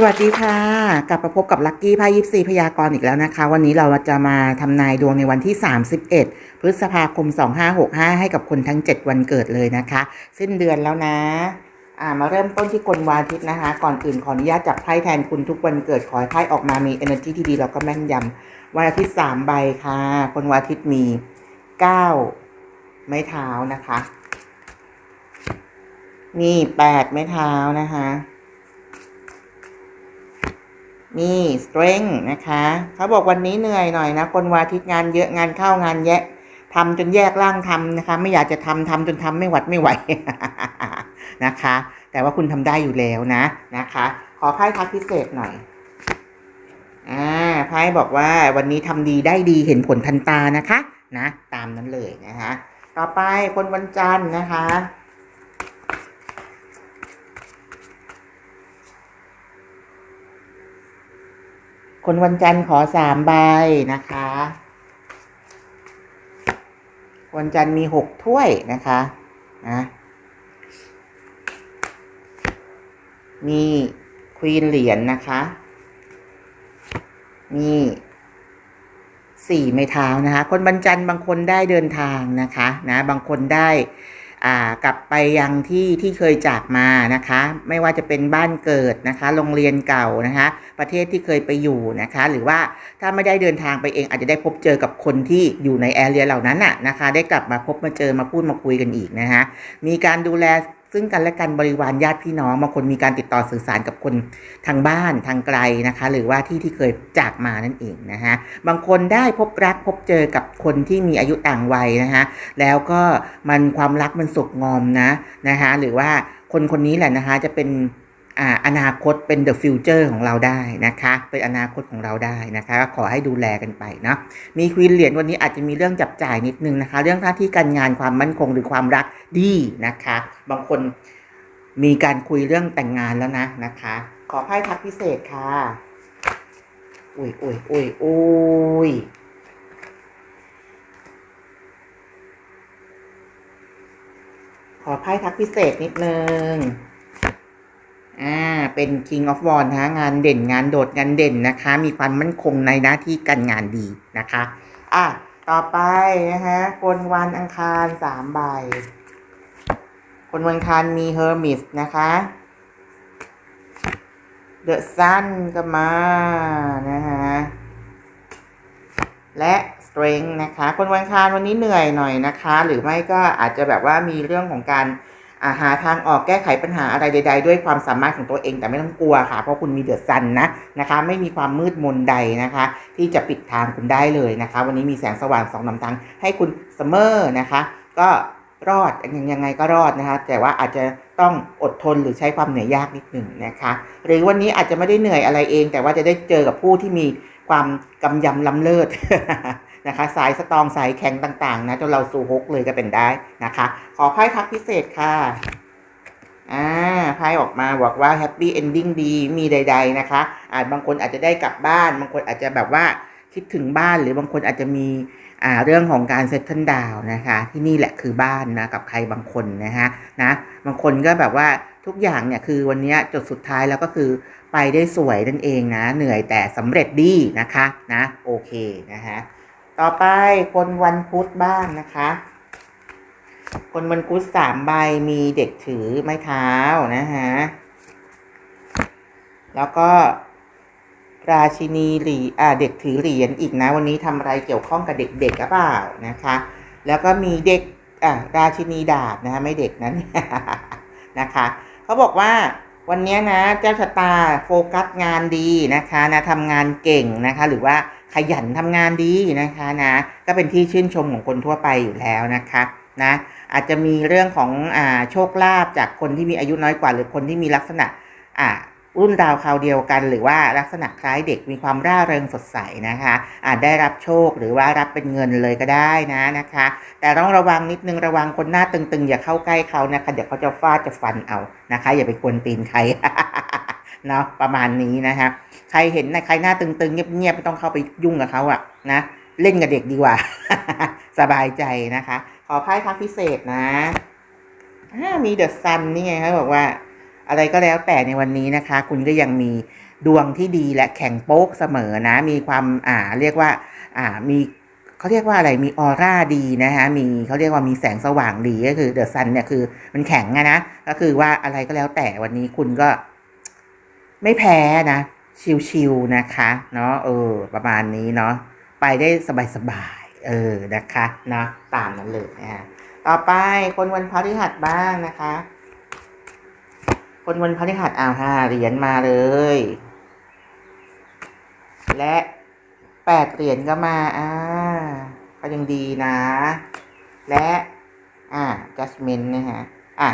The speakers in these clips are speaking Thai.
สวัสดีค่ะ กลับมาพบกับลัคกี้ไพ่ยิปซีพยากรณ์อีกแล้วนะคะ วันนี้เราจะมาทำนายดวงในวันที่ 31 พฤษภาคม 2565 ให้กับคนทั้ง 7 วันเกิดเลยนะคะ สิ้นเดือนแล้วนะอ่ามาเริ่มต้นที่กลวาทิตนะคะ ก่อนอื่นขออนุญาตจับไพ่แทนคุณทุกวันเกิดขอให้ไพ่ออกมามี energy ที่ดีแล้วก็แม่นยำวันอาทิตย์3ใบค่ะ คนวาทิตมี 9 ไม้เท้านะคะ มี 8 ไม้เท้านะคะ มี strength นะคะเขาบอกวันนี้เหนื่อยหน่อยนะ คนวาทิตงานเยอะงานเข้างานแยะทำจนแยกร่างทำนะคะ ไม่อยากจะทำทำจนทำไม่หวัดไม่ไหวนะคะ แต่ว่าคุณทำได้อยู่แล้วนะนะคะ ขอไพ่ทักพิเศษหน่อยอ่าไพ่บอกว่าวันนี้ทำดีได้ดีเห็นผลทันตานะคะ นะ ตามนั้นเลยนะคะ ต่อไปคนวันจันทร์นะคะ คนวันจันทร์ขอสามใบนะคะ วันจันทร์มีหกถ้วยนะคะนะมีควีนเหรียญนนะคะ มีสี่ไม้เท้านะคะ คนบรรจันบางคนได้เดินทางนะคะ นะ บางคนได้ กลับไปยังที่ที่เคยจากมานะคะ ไม่ว่าจะเป็นบ้านเกิดนะคะ โรงเรียนเก่านะคะ ประเทศที่เคยไปอยู่นะคะ หรือว่าถ้าไม่ได้เดินทางไปเองอาจจะได้พบเจอกับคนที่อยู่ในแอเรียเหล่านั้นน่ะนะคะ ได้กลับมาพบมาเจอมาพูดมาคุยกันอีกนะคะ มีการดูแล ซึ่งกันและกันบริวารญาติพี่น้องบางคนมีการติดต่อสื่อสารกับคนทางบ้านทางไกลนะคะ หรือว่าที่ที่เคยจากมานั่นเองนะคะบางคนได้พบรักพบเจอกับคนที่มีอายุต่างวัยนะคะแล้วก็มันความรักมันสุกงอมนะนะคะหรือว่าคนคนนี้แหละนะคะจะเป็น อาอนาคตเป็น the future ของเราได้นะคะ เป็นอนาคตของเราได้นะคะก็ขอให้ดูแลกันไปเนาะมีควีนเหรียญวันนี้อาจจะมีเรื่องจับจ่ายนิดนึงนะคะ เรื่องหน้าที่การงานความมั่นคงหรือความรักดีนะคะ บางคนมีการคุยเรื่องแต่งงานแล้วนะนะคะ ขอไพ่ทักพิเศษค่ะอุ้ยอุ้ยอุ้ยอุ้ยขอไพ่ทักพิเศษนิดนึง อ่า เป็น King of w a n นะคะงานเด่นงานโดดงานเด่นนะคะ มีความมั่นคงในหน้าที่การงานดีนะคะ อะ ต่อไปนะคะคนวันอังคารสามใบ คนวันอังคารมี Hermit นะคะ The Sun ก็มานะคะและ strength นะคะ คนวันอังคารวันนี้เหนื่อยหน่อยนะคะ หรือไม่ก็อาจจะแบบว่ามีเรื่องของการ หาทางออกแก้ไขปัญหาอะไรใด ๆ ด้วยความสามารถของตัวเองแต่ไม่ต้องกลัวค่ะ เพราะคุณมีเดือดซันนะนะคะ ไม่มีความมืดมนใดนะคะ ที่จะปิดทางคุณได้เลยนะคะ วันนี้มีแสงสว่างสองนำทางให้คุณเสมอนะคะ ก็รอดยังยังไงก็รอดนะคะ แต่ว่าอาจจะต้องอดทนหรือใช้ความเหนื่อยยากนิดหนึ่งนะคะ หรือวันนี้อาจจะไม่ได้เหนื่อยอะไรเอง แต่ว่าจะได้เจอกับผู้ที่มีความกำยำล้ำเลิศ นะคะสายสตองสายแข็งต่างๆนะจนเราสู่ฮกเลยก็เป็นได้นะคะ ขอไพ่ทักพิเศษค่ะอ่าไพ่ออกมาบอกว่าแฮปปี้เอนดิ้งดีมีใด ๆนะคะ อาจบางคนอาจจะได้กลับบ้าน บางคนอาจจะแบบว่าคิดถึงบ้านหรือบางคนอาจจะมีอ่าเรื่องของการเซตเทิลดาวนะคะ ที่นี่แหละคือบ้านนะกับใครบางคนนะคะนะบางคนก็แบบว่าทุกอย่างเนี่ยคือวันนี้จุดสุดท้ายแล้วก็คือไปได้สวยนั่นเองนะ เหนื่อยแต่สำเร็จดีนะคะนะโอเคนะคะ ต่อไปคนวันพุธบ้างนะคะ คนวันพุธสามใบมีเด็กถือไม้เท้านะฮะ แล้วก็ราชินีเหรีอ่าเด็กถือเหรียญอีกนะ วันนี้ทำอะไรเกี่ยวข้องกับเด็กๆหรือเปล่านะคะ แล้วก็มีเด็กอ่าราชินีดาบนะคะไม่เด็กนั้นนะคะเขาบอกว่าวันนี้นะเจ้าชะตาโฟกัสงานดีนะคะนะทำงานเก่งนะคะ หรือว่า ขยันทำงานดีนะคะนะก็เป็นที่ชื่นชมของคนทั่วไปอยู่แล้วนะคะนะอาจจะมีเรื่องของอ่าโชคลาภจากคนที่มีอายุน้อยกว่า หรือคนที่มีลักษณะอ่ารุ่นราวคราวเดียวกัน หรือว่าลักษณะคล้ายเด็กมีความร่าเริงสดใสนะคะอาจได้รับโชคหรือว่ารับเป็นเงินเลยก็ได้นะนะคะ แต่ต้องระวังนิดนึงระวังคนหน้าตึงๆ อย่าเข้าใกล้เขานะคะเดี๋ยวเขาจะฟาดจะฟันเอานะคะ อย่าไปกวนตีนใคร เนาะประมาณนี้นะคะใครเห็นนะใครหน้าตึงๆ เงียบๆไม่ต้องเข้าไปยุ่งกับเขาอะนะเล่นกับเด็กดีกว่า สบายใจนะคะ ขอไพ่ทักพิเศษนะมีเดอะซันนี่ไงเขาบอกว่า อะไรก็แล้วแต่ในวันนี้นะคะ คุณก็ยังมีดวงที่ดีและแข็งโป๊กเสมอนะ มีความอ่าเรียกว่า อ่ามีเขาเรียกว่าอะไรมีออร่าดีนะฮะมีเขาเรียกว่ามีแสงสว่างดีก็คือเดอะซันเนี่ยคือมันแข็งอะนะก็คือว่าอะไรก็แล้วแต่วันนี้คุณก็ ไม่แพ้นะ ชิวๆนะคะ เนาะเออ ประมาณนี้เนาะไปได้สบายๆเออนะคะเนาะตามนั้นเลยนะฮะต่อไปคนวันพฤหัสบ้างนะคะ คนวันพฤหัสอ้าวห้าเหรียญมาเลย และแปดเหรียญก็มาอ่าก็ยังดีนะ และ อ่า judgment นะฮะอะ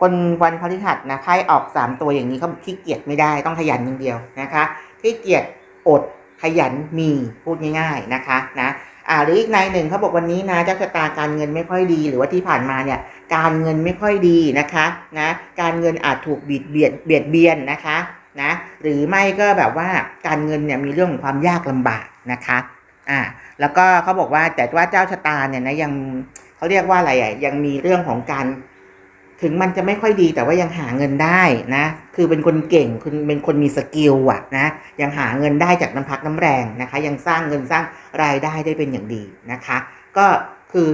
คนวันพฤหัสนะไพ่ออกสามตัวอย่างนี้เขาขี้เกียจไม่ได้ต้องขยันอย่างเดียวนะคะขี้เกียจอดขยันมีพูดง่ายๆนะคะนะอ่าหรืออีกนายหนึ่งเขาบอกวันนี้นะเจ้าชะตาการเงินไม่ค่อยดี หรือว่าที่ผ่านมาเนี่ยการเงินไม่ค่อยดีนะคะนะการเงินอาจถูกบีดเบียดเบียดเบียนนะคะนะหรือไม่ก็แบบว่าการเงินเนี่ยมีเรื่องของความยากลำบากนะคะอ่าแล้วก็เขาบอกว่าแต่ว่าเจ้าชะตาเนี่ยนะยังเขาเรียกว่าอะไรอะยังมีเรื่องของการ ถึงมันจะไม่ค่อยดีแต่ว่ายังหาเงินได้นะ คือเป็นคนเก่งคุณเป็นคนมีสกิลอะนะ ยังหาเงินได้จากน้ำพักน้ำแรงนะคะ ยังสร้างเงินสร้างรายได้ได้เป็นอย่างดีนะคะ ก็คือ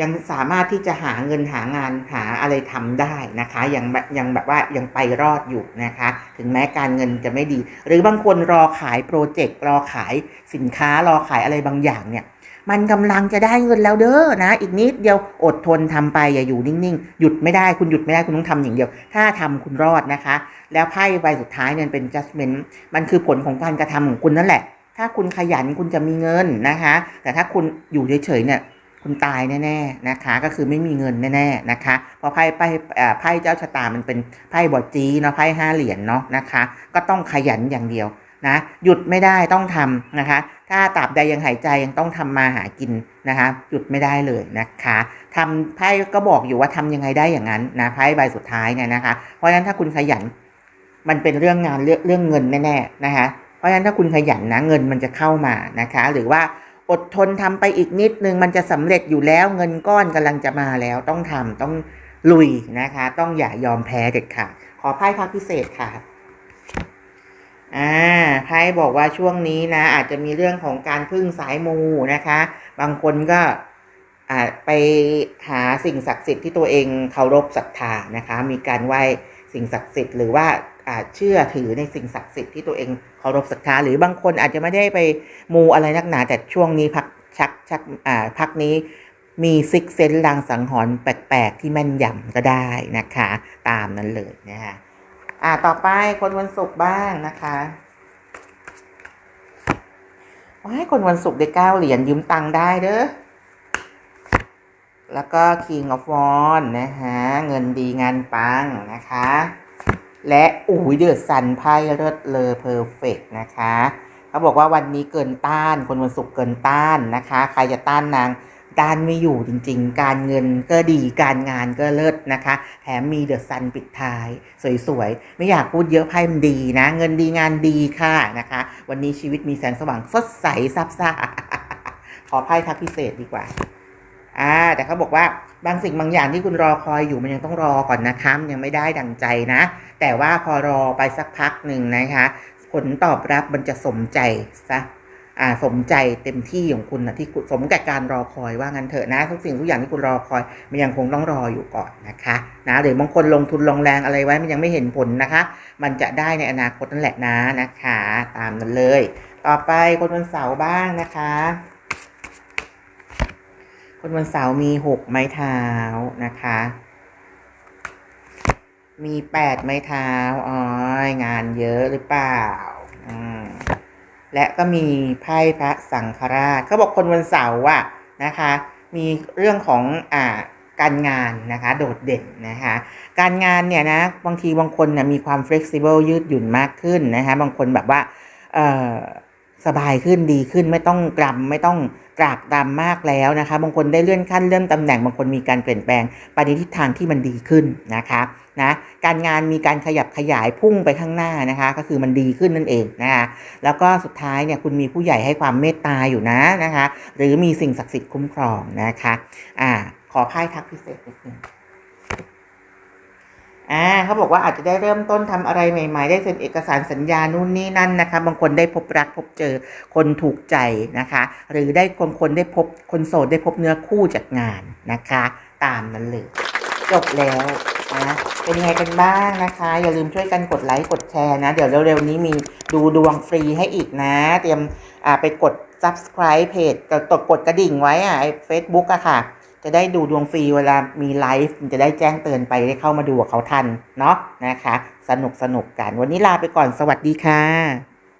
ยังสามารถที่จะหาเงินหางานหาอะไรทำได้นะคะ ยังแบบยังแบบว่ายังไปรอดอยู่นะคะ ถึงแม้การเงินจะไม่ดี หรือบางคนรอขายโปรเจกต์รอขายสินค้ารอขายอะไรบางอย่างเนี่ย มันกำลังจะได้เงินแล้วเด้อนะ อีกนิดเดียวอดทนทำไปอย่าอยู่นิ่งๆ หยุดไม่ได้คุณหยุดไม่ได้คุณต้องทำอย่างเดียว ถ้าทำคุณรอดนะคะ แล้วไพ่ใบสุดท้ายเนี่ยเป็น judgment มันคือผลของการกระทำของคุณนั่นแหละ ถ้าคุณขยันคุณจะมีเงินนะคะ แต่ถ้าคุณอยู่เฉยๆเนี่ยคุณตายแน่ๆนะคะ ก็คือไม่มีเงินแน่ๆนะคะเพราะไพ่ไพ่เอ่อไพ่เจ้าชะตามันเป็นไพ่บอดจีเนาะไพ่ห้าเหรียญเนาะนะคะ ก็ต้องขยันอย่างเดียว นะหยุดไม่ได้ต้องทำนะคะ ถ้าตราบใดยังหายใจยังต้องทำมาหากินนะคะหยุดไม่ได้เลยนะคะทำไพ่ก็บอกอยู่ว่าทำยังไงได้อย่างนั้นนะไพ่ใบสุดท้ายเนี่ยนะคะ เพราะฉะนั้นถ้าคุณขยันมันเป็นเรื่องงานเรื่องเรื่องเงินแน่ๆนะคะเพราะฉะนั้นถ้าคุณขยันนะเงินมันจะเข้ามานะคะ หรือว่าอดทนทำไปอีกนิดนึงมันจะสำเร็จอยู่แล้วเงินก้อนกำลังจะมาแล้วต้องทำต้องลุยนะคะ ต้องอย่ายอมแพ้เด็ดขาดขอไพ่พักพิเศษค่ะอ่า ไพ่บอกว่าช่วงนี้นะ อาจจะมีเรื่องของการพึ่งสายมูนะคะ บางคนก็อ่าไปหาสิ่งศักดิ์สิทธิ์ที่ตัวเองเคารพศรัทธานะคะ มีการไหว้สิ่งศักดิ์สิทธิ์หรือว่าอ่าเชื่อถือในสิ่งศักดิ์สิทธิ์ที่ตัวเองเคารพศรัทธาหรือบางคนอาจจะไม่ได้ไปมูอะไรนักหนา แต่ช่วงนี้พักชักชักอ่าพักนี้มีซิกเซนลางสังหรณ์แปลกๆ ที่แม่นยำก็ได้นะคะ ตามนั้นเลยนะคะอ่าต่อไปคนวันศุกร์บ้างนะคะ ให้คนวันศุกร์ได้เก้าเหรียญยืมตังค์ได้เด้อ แล้วก็ King of Wands นะฮะ เงินดีงานปังนะคะ และอุ้ยเดือดสันไพ่เลิศเลอเพอร์เฟกนะคะ เขาบอกว่าวันนี้เกินต้าน คนวันศุกร์เกินต้านนะคะ ใครจะต้านนาง ด้านไม่อยู่จริงๆ การเงินก็ดีการงานก็เลิศนะคะ แถมมีเดอะซันปิดท้าย สวยๆ ไม่อยากพูดเยอะไพ่มันดีนะ เงินดีงานดีค่ะนะคะ วันนี้ชีวิตมีแสงสว่างสดใสซับซ่าขอไพ่ทักพิเศษดีกว่าอ่าแต่เขาบอกว่าบางสิ่งบางอย่างที่คุณรอคอยอยู่มันยังต้องรอก่อนนะคะยังไม่ได้ดังใจนะ แต่ว่าพอรอไปสักพักหนึ่งนะคะ ผลตอบรับมันจะสมใจซะ สมใจเต็มที่ของคุณนะที่สมแก่การรอคอยว่างั้นเถอะนะทุกสิ่งทุกอย่างที่คุณรอคอย มันยังคงต้องรออยู่ก่อนนะคะนะหรือบางคนลงทุนลงแรงอะไรไว้มันยังไม่เห็นผลนะคะ มันจะได้ในอนาคตนั่นแหละนะนะคะ ตามนั้นเลย ต่อไปคนวันเสาร์บ้างนะคะ คนวันเสาร์มีหกไม้เท้านะคะมีแปดไม้เท้าอ๋องานเยอะหรือเปล่า และก็มีไพ่พระสังฆราชเขาบอกคนวันเสาร์อะนะคะ มีเรื่องของอ่าการงานนะคะโดดเด่นนะคะการงานเนี่ยนะบางทีบางคนเนี่ยมีความเฟล็กซิเบิลยืดหยุ่นมากขึ้นนะคะบางคนแบบว่าเออ สบายขึ้นดีขึ้นไม่ต้องกรำไม่ต้องกรากดำมากแล้วนะคะ บางคนได้เลื่อนขั้นเลื่อนตำแหน่งบางคนมีการเปลี่ยนแปลงไปในทิศทางที่มันดีขึ้นนะคะนะการงานมีการขยับขยายพุ่งไปข้างหน้านะคะ ก็คือมันดีขึ้นนั่นเองนะคะแล้วก็สุดท้ายเนี่ยคุณมีผู้ใหญ่ให้ความเมตตาอยู่นะนะคะ หรือมีสิ่งศักดิ์สิทธิ์คุ้มครองนะคะอ่าขอไพ่ทักพิเศษนิดนึง อ่าเขาบอกว่าอาจจะได้เริ่มต้นทำอะไรใหม่ ๆ ได้เซ็นเอกสารสัญญานู่นนี่นั่นนะคะ บางคนได้พบรักพบเจอคนถูกใจนะคะ หรือได้คนคนได้พบคนโสดได้พบเนื้อคู่จากงานนะคะ ตามนั้นเลยจบแล้วนะเป็นยังไงกันบ้างนะคะ อย่าลืมช่วยกันกดไลค์กดแชร์นะ เดี๋ยวเร็วๆนี้มีดูดวงฟรีให้อีกนะ เตรียมไปกด subscribe เพจกดกดกระดิ่งไว้อะไอ้เฟซบุ๊กอะค่ะ จะได้ดูดวงฟรีเวลามีไลฟ์จะได้แจ้งเตือนไปได้เข้ามาดูกับเขาทันเนาะนะคะ สนุกสนุกกัน วันนี้ลาไปก่อนสวัสดีค่ะ